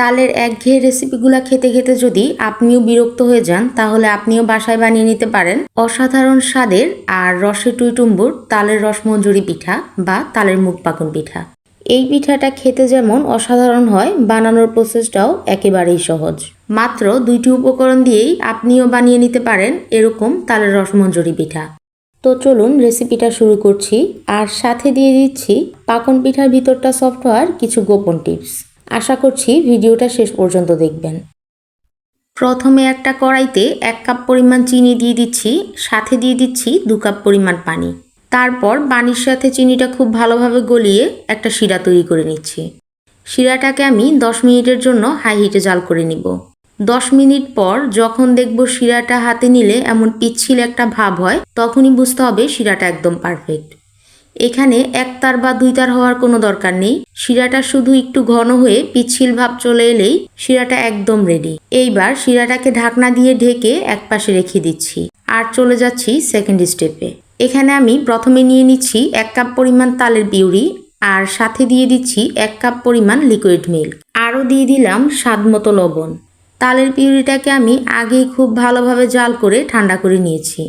তালের একঘেয়ে রেসিপিগুলো খেতে খেতে যদি আপনিও বিরক্ত হয়ে যান, তাহলে আপনিও বাসায় বানিয়ে নিতে পারেন অসাধারণ স্বাদের আর রসে টুইটুম্বুর তালের রসমঞ্জুরি পিঠা বা তালের মুখ পাকন পিঠা। এই পিঠাটা খেতে যেমন অসাধারণ হয়, বানানোর প্রসেসটাও একেবারেই সহজ। মাত্র দুইটি উপকরণ দিয়েই আপনিও বানিয়ে নিতে পারেন এরকম তালের রসমঞ্জুরি পিঠা। তো চলুন রেসিপিটা শুরু করছি, আর সাথে দিয়ে দিচ্ছি পাকন পিঠার ভিতরটা সফট হওয়ার কিছু গোপন টিপস আশা করছি ভিডিওটা শেষ পর্যন্ত দেখবেন। প্রথমে একটা কড়াইতে এক কাপ পরিমাণ চিনি দিয়ে দিচ্ছি, সাথে দিয়ে দিচ্ছি দু কাপ পরিমাণ পানি। তারপর পানির সাথে চিনিটা খুব ভালোভাবে গলিয়ে একটা শিরা তৈরি করে নিচ্ছি। শিরাটাকে আমি দশ মিনিটের জন্য হাই হিটে জাল করে নিব। দশ মিনিট পর যখন দেখব শিরাটা হাতে নিলে এমন পিচ্ছিল একটা ভাব হয়, তখনই বুঝতে হবে শিরাটা একদম পারফেক্ট। এখানে এক তার বা দুই তার হওয়ার কোনো দরকার নেই। শিরাটা শুধু একটু ঘন হয়ে পিচ্ছিল ভাব চলে এলেই শিরাটা একদম রেডি এইবার শিরাটাকে ঢাকনা দিয়ে ঢেকে এক পাশে রেখে দিচ্ছি। আর চলে যাচ্ছি সেকেন্ড স্টেপে এখানে আমি প্রথমে নিয়ে নিচ্ছি এক কাপ পরিমাণ তালের পিউরি আর সাথে দিয়ে দিচ্ছি এক কাপ পরিমাণ লিকুইড মিল্ক আরও দিয়ে দিলাম স্বাদ মতো লবণ। তালের পিউরিটাকে আমি আগেই খুব ভালোভাবে জাল করে ঠান্ডা করে নিয়েছি।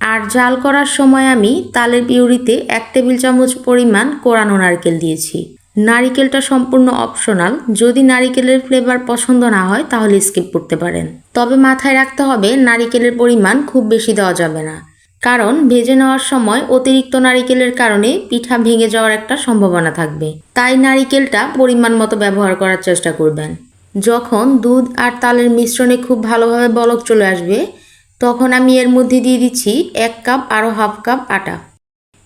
আর জাল করার সময় আমি তালের পিউরিতে এক টেবিল চামচ পরিমাণ কোরানো নারকেল দিয়েছি। নারিকেলটা সম্পূর্ণ অপশনাল যদি নারিকেলের ফ্লেভার পছন্দ না হয়, তাহলে স্কিপ করতে পারেন। তবে মাথায় রাখতে হবে, নারিকেলের পরিমাণ খুব বেশি দেওয়া যাবে না। কারণ ভেজে নেওয়ার সময় অতিরিক্ত নারিকেলের কারণে পিঠা ভেঙে যাওয়ার একটা সম্ভাবনা থাকবে। তাই নারিকেলটা পরিমাণ মতো ব্যবহার করার চেষ্টা করবেন। যখন দুধ আর তালের মিশ্রণে খুব ভালোভাবে বলক চলে আসবে তখন আমি এর মধ্যে দিয়ে দিচ্ছি এক কাপ আরও হাফ কাপ আটা।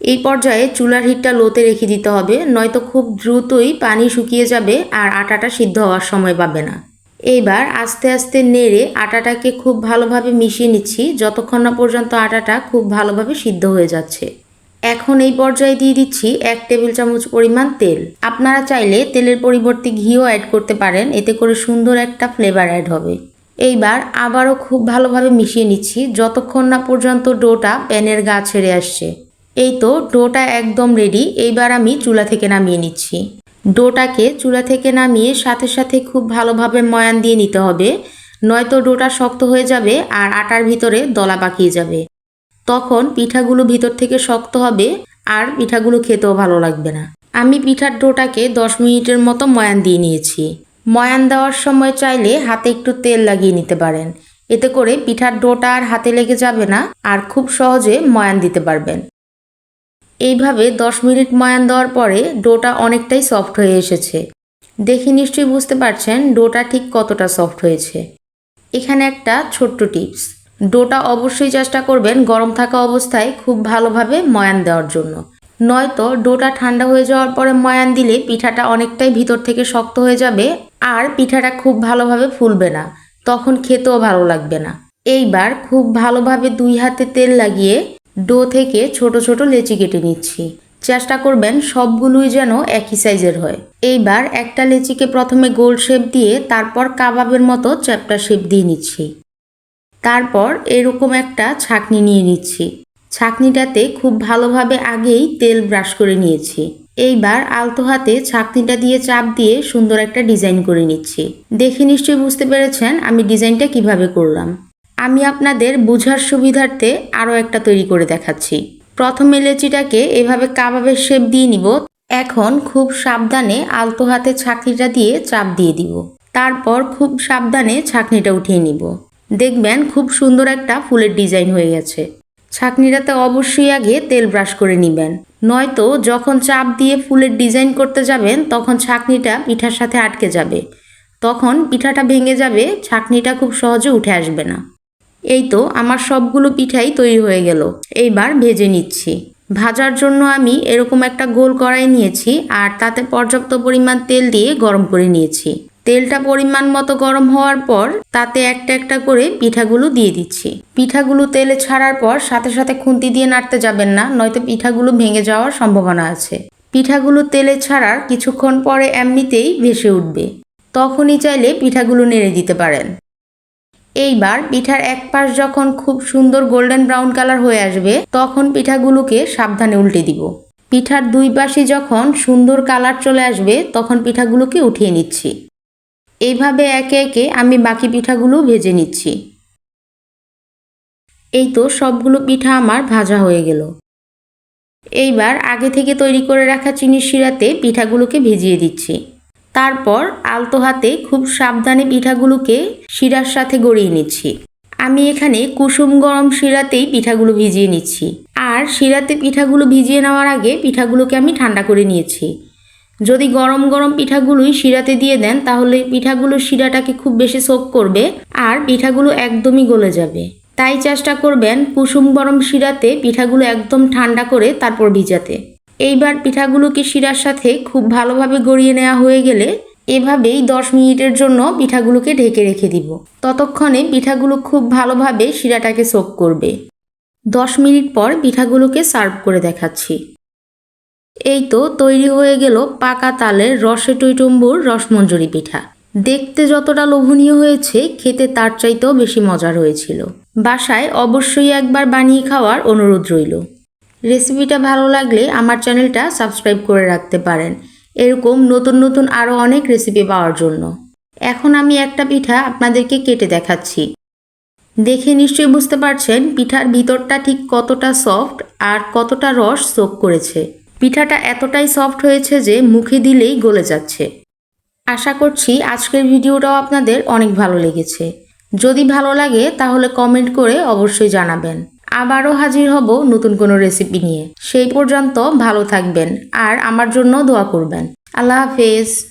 এই পর্যায়ে চুলার হিটটা লোতে রেখে দিতে হবে, নয়তো খুব দ্রুতই পানি শুকিয়ে যাবে আর আটাটা সিদ্ধ হওয়ার সময় পাবে না। এইবার আস্তে আস্তে নেড়ে আটাটাকে খুব ভালোভাবে মিশিয়ে নিচ্ছি, যতক্ষণ না পর্যন্ত আটাটা খুব ভালোভাবে সিদ্ধ হয়ে যাচ্ছে। এখন এই পর্যায়ে দিয়ে দিচ্ছি এক টেবিল চামচ পরিমাণ তেল। আপনারা চাইলে তেলের পরিবর্তে ঘিও অ্যাড করতে পারেন, এতে করে সুন্দর একটা ফ্লেভার অ্যাড হবে। এইবার আবারও খুব ভালোভাবে মিশিয়ে নিচ্ছি। যতক্ষণ না পর্যন্ত ডোটা প্যানের গা ছেড়ে আসছে। এই তো ডোটা একদম রেডি এইবার আমি চুলা থেকে নামিয়ে নিচ্ছি। ডোটাকে চুলা থেকে নামিয়ে সাথে সাথে খুব ভালোভাবে ময়ান দিয়ে নিতে হবে। নয়তো ডোটা শক্ত হয়ে যাবে আর আটার ভিতরে দলা পাকিয়ে যাবে। তখন পিঠাগুলো ভিতর থেকে শক্ত হবে আর পিঠাগুলো খেতেও ভালো লাগবে না। আমি পিঠার ডোটাকে দশ মিনিটের মতো ময়ান দিয়ে নিয়েছি। ময়ান দেওয়ার সময় চাইলে হাতে একটু তেল লাগিয়ে নিতে পারেন। এতে করে পিঠার ডোটা আর হাতে লেগে যাবে না আর খুব সহজে ময়ান দিতে পারবেন। এইভাবে দশ মিনিট ময়ান দেওয়ার পরে ডোটা অনেকটাই সফট হয়ে এসেছে। দেখে নিশ্চয়ই বুঝতে পারছেন ডোটা ঠিক কতটা সফট হয়েছে। এখানে একটা ছোট্ট টিপস, ডোটা অবশ্যই চেষ্টা করবেন গরম থাকা অবস্থায় খুব ভালোভাবে ময়ান দেওয়ার জন্য। নয়তো ডোটা ঠান্ডা হয়ে যাওয়ার পরে ময়ান দিলে পিঠাটা অনেকটাই ভিতর থেকে শক্ত হয়ে যাবে আর পিঠাটা খুব ভালোভাবে ফুলবে না, তখন খেতেও ভালো লাগবে না। এইবার খুব ভালোভাবে দুই হাতে তেল লাগিয়ে ডো থেকে ছোট ছোট লেচি কেটে নিচ্ছি। চেষ্টা করবেন সবগুলোই যেন একই সাইজের হয়। এইবার একটা লেচিকে প্রথমে গোল শেপ দিয়ে তারপর কাবাবের মতো চ্যাপটা শেপ দিয়ে নিচ্ছি। তারপর এরকম একটা ছাকনি নিয়ে নিচ্ছি। ছাকনিটাতে খুব ভালোভাবে আগেই তেল ব্রাশ করে নিয়েছি। এইবার আলতো হাতে ছাকনিটা দিয়ে চাপ দিয়ে সুন্দর একটা ডিজাইন করে নিচ্ছি। দেখে নিশ্চয়ই বুঝতে পেরেছেন আমি ডিজাইনটা কীভাবে করলাম। আমি আপনাদের বুঝার সুবিধার্থে আরও একটা তৈরি করে দেখাচ্ছি। প্রথমে লেচিটাকে এভাবে কাবাবের শেপ দিয়ে নিব। এখন খুব সাবধানে আলতো হাতে ছাকনিটা দিয়ে চাপ দিয়ে দিব। তারপর খুব সাবধানে ছাকনিটা উঠিয়ে নিব। দেখবেন খুব সুন্দর একটা ফুলের ডিজাইন হয়ে গেছে। ছাকনিটাতে অবশ্যই আগে তেল ব্রাশ করে নেবেন। নয়তো যখন চাপ দিয়ে ফুলের ডিজাইন করতে যাবেন, তখন ছাকনিটা পিঠার সাথে আটকে যাবে। তখন পিঠাটা ভেঙে যাবে, ছাকনিটা খুব সহজে উঠে আসবে না। এই তো আমার সবগুলো পিঠাই তৈরি হয়ে গেল। এইবার ভেজে নিচ্ছি। ভাজার জন্য আমি এরকম একটা গোল কড়াই নিয়েছি, আর তাতে পর্যাপ্ত পরিমাণ তেল দিয়ে গরম করে নিয়েছি। তেলটা পরিমাণ মতো গরম হওয়ার পর তাতে একটা একটা করে পিঠাগুলো দিয়ে দিচ্ছি। পিঠাগুলো তেলে ছাড়ার পর সাথে সাথে খুন্তি দিয়ে নাড়তে যাবেন না, নয়তো পিঠাগুলো ভেঙে যাওয়ার সম্ভাবনা আছে। পিঠাগুলো তেলে ছাড়ার কিছুক্ষণ পরে এমনিতেই ভেসে উঠবে। তখনই চাইলে পিঠাগুলো নেড়ে দিতে পারেন। এইবার পিঠার এক পাশ যখন খুব সুন্দর গোল্ডেন ব্রাউন কালার হয়ে আসবে, তখন পিঠাগুলোকে সাবধানে উল্টে দিব। পিঠার দুই পাশে যখন সুন্দর কালার চলে আসবে, তখন পিঠাগুলোকে উঠিয়ে নিচ্ছি। এইভাবে একে একে আমি বাকি পিঠাগুলো ভেজে নিচ্ছি। এই তো সবগুলো পিঠা আমার ভাজা হয়ে গেল। এইবার আগে থেকে তৈরি করে রাখা চিনির শিরাতে পিঠাগুলোকে ভিজিয়ে দিচ্ছি। তারপর আলতো হাতে খুব সাবধানে পিঠাগুলোকে শিরার সাথে গড়িয়ে নিচ্ছি। আমি এখানে কুসুম গরম শিরাতেই পিঠাগুলো ভিজিয়ে নিচ্ছি। আর শিরাতে পিঠাগুলো ভিজিয়ে নেওয়ার আগে পিঠাগুলোকে আমি ঠান্ডা করে নিয়েছি। যদি গরম গরম পিঠাগুলোই শিরাতে দিয়ে দেন, তাহলে পিঠাগুলো শিরাটাকে খুব বেশি সোক করবে আর পিঠাগুলো একদমই গলে যাবে। তাই চেষ্টা করবেন কুসুম গরম শিরাতে পিঠাগুলো একদম ঠান্ডা করে তারপর ভিজাতে। এইবার পিঠাগুলোকে শিরার সাথে খুব ভালোভাবে গড়িয়ে নেওয়া হয়ে গেলে এভাবেই দশ মিনিটের জন্য পিঠাগুলোকে ঢেকে রেখে দিব। ততক্ষণে পিঠাগুলো খুব ভালোভাবে শিরাটাকে সোক করবে। দশ মিনিট পর পিঠাগুলোকে সার্ভ করে দেখাচ্ছি। এই তো তৈরি হয়ে গেল পাকা তালের রসে টইটুম্বুর রসমঞ্জুরি পিঠা। দেখতে যতটা লোভনীয় হয়েছে, খেতে তার চাইতেও বেশি মজার হয়েছিল। বাসায় অবশ্যই একবার বানিয়ে খাওয়ার অনুরোধ রইল। রেসিপিটা ভালো লাগলে আমার চ্যানেলটা সাবস্ক্রাইব করে রাখতে পারেন। এরকম নতুন নতুন আরও অনেক রেসিপি পাওয়ার জন্য। এখন আমি একটা পিঠা আপনাদেরকে কেটে দেখাচ্ছি। দেখে নিশ্চয়ই বুঝতে পারছেন, পিঠার ভিতরটা ঠিক কতটা সফট আর কতটা রস সোক করেছে। পিঠাটা এতটাই সফট হয়েছে যে মুখে দিলেই গলে যাচ্ছে। আশা করছি আজকের ভিডিওটাও আপনাদের অনেক ভালো লেগেছে। যদি ভালো লাগে তাহলে কমেন্ট করে অবশ্যই জানাবেন। আবারও হাজির হব নতুন কোনো রেসিপি নিয়ে। সেই পর্যন্ত ভালো থাকবেন আর আমার জন্য দোয়া করবেন। আল্লাহ হাফেজ।